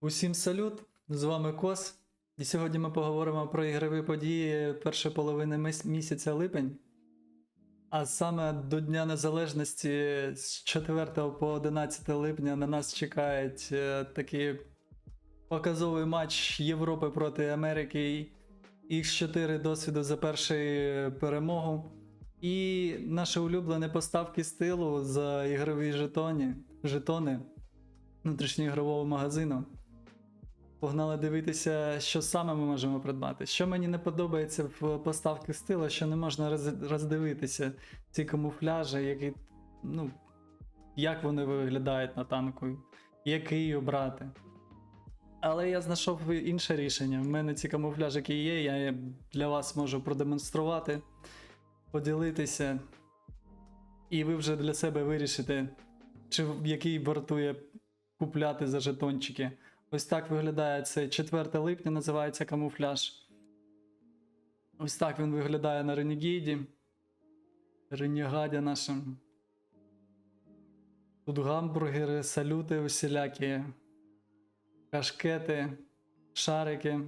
Усім салют! З вами Кос. І сьогодні ми поговоримо про ігрові події першої половини місяця липень. А саме до Дня Незалежності з 4 по 11 липня на нас чекають е, такий показовий матч Європи проти Америки. X4 досвіду за першу перемогу. І наші улюблені поставки стилу за ігрові жетони, жетони внутрішньоігрового магазину. Погнали дивитися, що саме ми можемо придбати. Що мені не подобається в поставки стилу, що не можна роз- роздивитися ці камуфляжі, які, ну, як вони виглядають на танку, який обрати. Але я знайшов інше рішення. В мене ці камуфляжики є, я для вас можу продемонструвати, поділитися. І ви вже для себе вирішите, чи який вартує купляти за жетончики. Ось так виглядає це 4 липня, називається камуфляж. Ось так він виглядає на Ренегейді. Ренегаді нашим. Тут гамбургери, салюти усілякі, кашкети, шарики.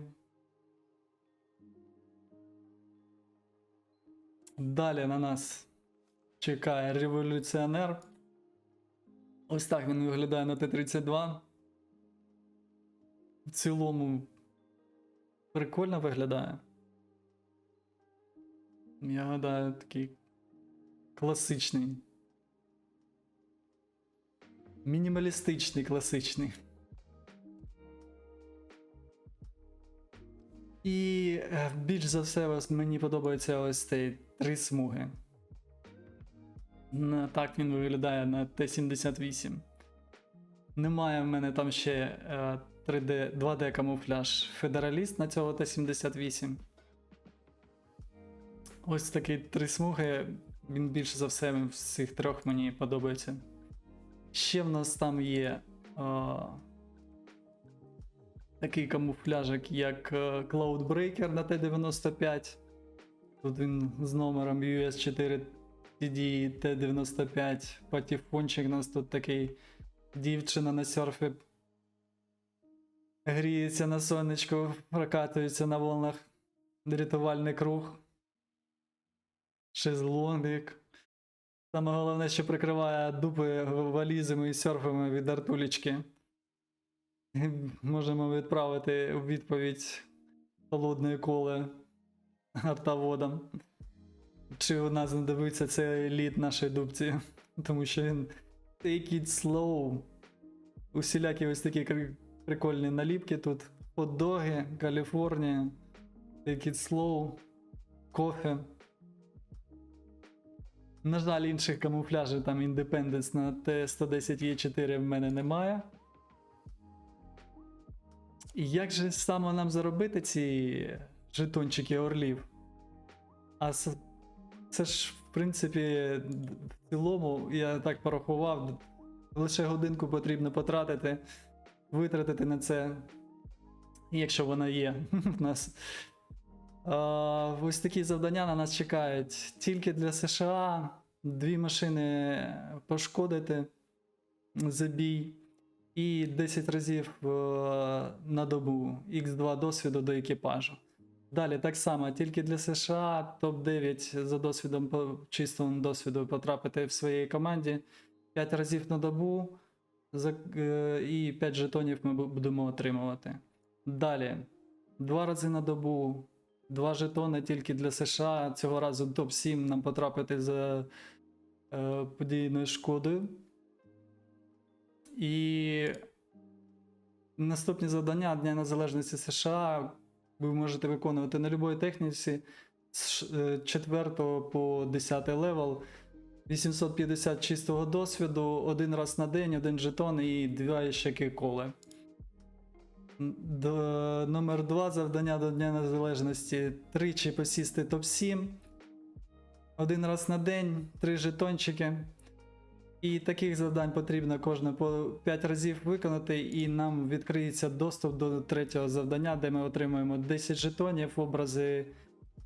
Далі на нас чекає революціонер. Ось так він виглядає на Т-32. Цілому прикольно виглядає. Я гадаю, такий класичний. Мінімалістичний, класичний. І е, більш за все мені подобається ось цей три смуги. Так він виглядає на Т-78. Немає в мене там ще е, 3D, 2D камуфляж Федераліст на цього Т-78. Ось такий три смуги. Він більше за все з цих трьох мені подобається. Ще в нас там є е, такий камуфляжик, як е, Cloudbreaker на Т-95. Тут він з номером US4 TD Т-95. Патіфончик у нас тут такий дівчина на серфі. Гріється на сонечку, прокатується на волнах. Рятувальний круг. Шезлонгик. Саме головне, що прикриває дупи валізами і серфами від артулічки. Можемо відправити у відповідь холодної коли артоводам. Чи у нас знадобиться цей лід нашої дубці, тому що він take it slow. Усілякі ось такі прикольні наліпки тут. Хот-доги, Каліфорнія, take slow, кофе. На жаль, інших камуфляжів там Independence на Т110Е4 в мене немає. І як же саме нам заробити ці жетончики орлів? А це ж, в принципі, в цілому, я так порахував, лише годинку потрібно потратити, витратити на це, якщо вона є в нас. Ось такі завдання на нас чекають. Тільки для США дві машини пошкодити за бій і 10 разів е, на добу X2 досвіду до екіпажу. Далі так само, тільки для США топ-9 за досвідом чистому досвіду потрапити в своїй команді 5 разів на добу і 5 жетонів ми будемо отримувати. Далі, 2 рази на добу, 2 жетони тільки для США. Цього разу топ-7 нам потрапити за е, подійною шкодою. І наступні завдання Дня Незалежності США ви можете виконувати на будь-якій техніці з 4 по 10 левел. 850 чистого досвіду, один раз на день, один жетон і два ще коли. Д- Номер 2 завдання до Дня Незалежності. Тричі посісти топ-7. Один раз на день, три жетончики. І таких завдань потрібно кожне по 5 разів виконати, і нам відкриється доступ до третього завдання, де ми отримуємо 10 жетонів, образи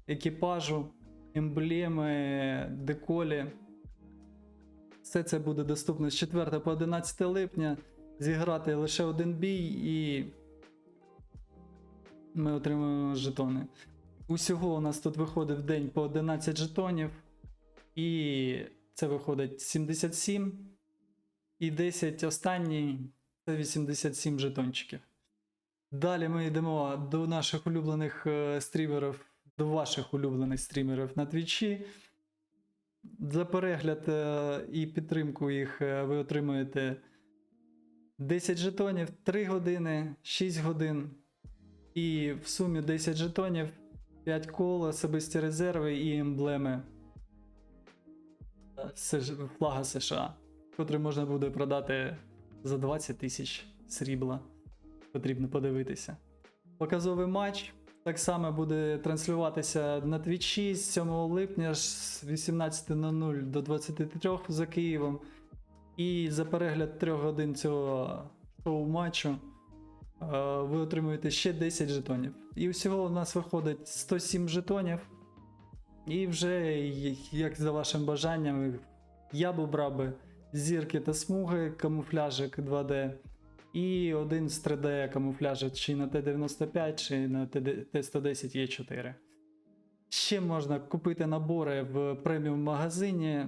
екіпажу, емблеми, деколі. Все це буде доступно з 4 по 11 липня зіграти лише один бій і ми отримуємо жетони. Усього у нас тут виходить в день по 11 жетонів, і це виходить 77. І 10 останній це 87 жетончиків. Далі ми йдемо до наших улюблених е, стрімерів, до ваших улюблених стрімерів на твічі. За перегляд е, і підтримку їх е, ви отримуєте 10 жетонів, 3 години, 6 годин. І в сумі 10 жетонів, 5 кол, особисті резерви і емблеми е, флага США, котрий можна буде продати за 20 тисяч срібла. Потрібно подивитися. Показовий матч так само буде транслюватися на твічі з 7 липня з 18.00 до 23 за Києвом. І за перегляд 3 годин цього шоу матчу е, ви отримуєте ще 10 жетонів. І всього у нас виходить 107 жетонів. І вже, як за вашим бажанням, я б обрав би зірки та смуги, камуфляжик 2D. І один з 3D камуфляжа чи на Т-95, чи на Т-110 є 4. Ще можна купити набори в преміум магазині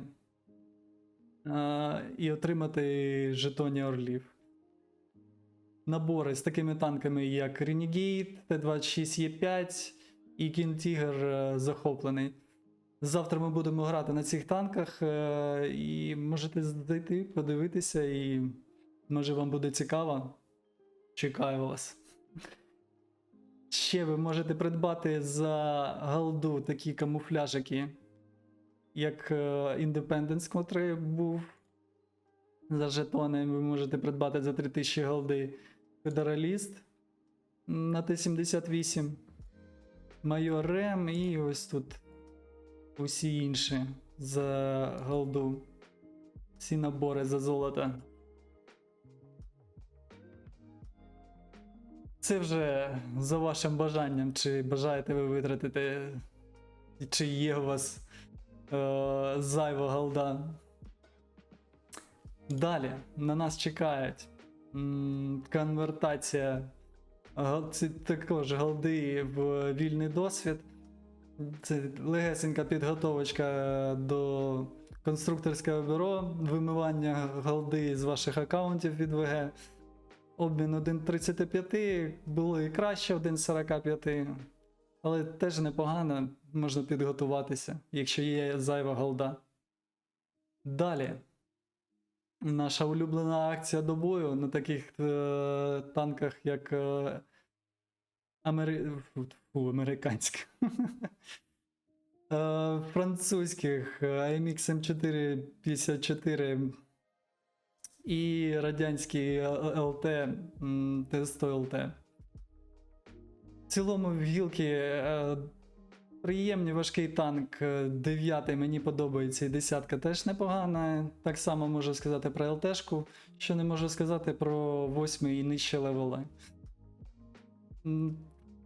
а, і отримати жетоні орлів. Набори з такими танками, як Renegade, Т-26Е5 і Кін Тігр е, захоплений. Завтра ми будемо грати на цих танках, е, і можете зайти, подивитися, і може вам буде цікаво. Чекаю вас. Ще ви можете придбати за голду такі камуфляжики, як е, Independence, котрий був за жетони. Ви можете придбати за 3000 голди Федераліст на Т-78, Майор Рем і ось тут усі інші за голду. Всі набори за золото. Це вже за вашим бажанням, чи бажаєте ви витратити, чи є у вас е, зайва голда. Далі на нас чекають конвертація це також голди в вільний досвід. Це легесенька підготовочка до конструкторського бюро, вимивання голди з ваших аккаунтів від ВГ. Обмін 1.35, було і краще 1.45, але теж непогано, можна підготуватися, якщо є зайва голда. Далі. Наша улюблена акція до бою на таких е, танках, як е, Амери... фу, фу. Е, французьких е, AMX M4 54 і радянський е, Т100 ЛТ. В цілому в гілки е, приємний важкий танк. е, Дев'ятий мені подобається, і десятка теж непогана. Так само можу сказати про ЛТшку, що не можу сказати про восьмий і нижче левели.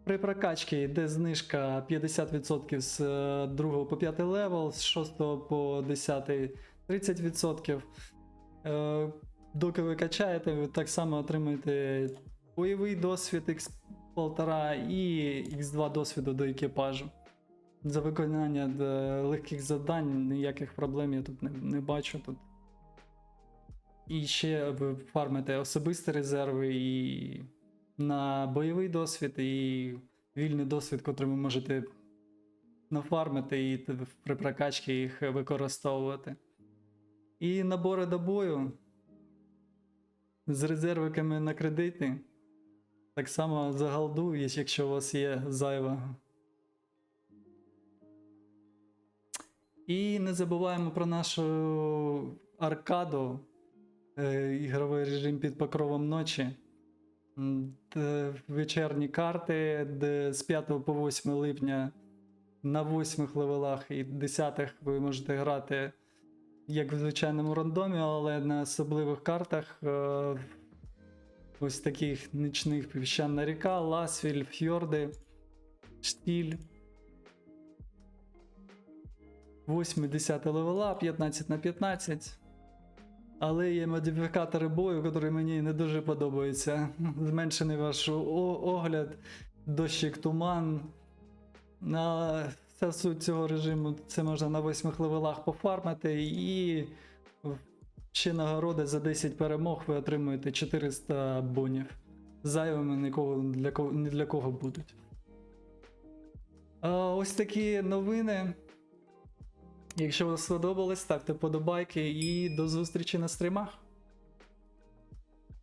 При прокачці йде знижка 50% з 2 по 5 левел, з 6 по 10 30%. Доки ви качаєте, ви так само отримуєте бойовий досвід X1,5 і X2 досвіду до екіпажу. За виконання е, легких завдань ніяких проблем я тут не, не бачу. Тут. І ще ви фармите особисті резерви і на бойовий досвід, і вільний досвід, котрий ви можете нафармити і при прокачці їх використовувати. І набори до бою з резервиками на кредити. Так само за голду, є, якщо у вас є зайва. І не забуваємо про нашу аркаду, е, ігровий режим під покровом ночі. Вечірні карти, де з 5 по 8 липня на 8 левелах і 10 ви можете грати як в звичайному рандомі, але на особливих картах. е, Ось таких нічних піщана ріка, Ласвіль, Фьорди, Штіль. 8-10 левела, 15 на 15. Але є модифікатори бою, які мені не дуже подобаються. Зменшений ваш огляд, дощик туман. На вся суть цього режиму це можна на восьмих левелах пофармити і ще нагороди за 10 перемог ви отримуєте 400 бонів. Зайвими нікого, для кого, ні для кого будуть. Ось такі новини. Якщо вам сподобалось, ставте подобайки і до зустрічі на стрімах.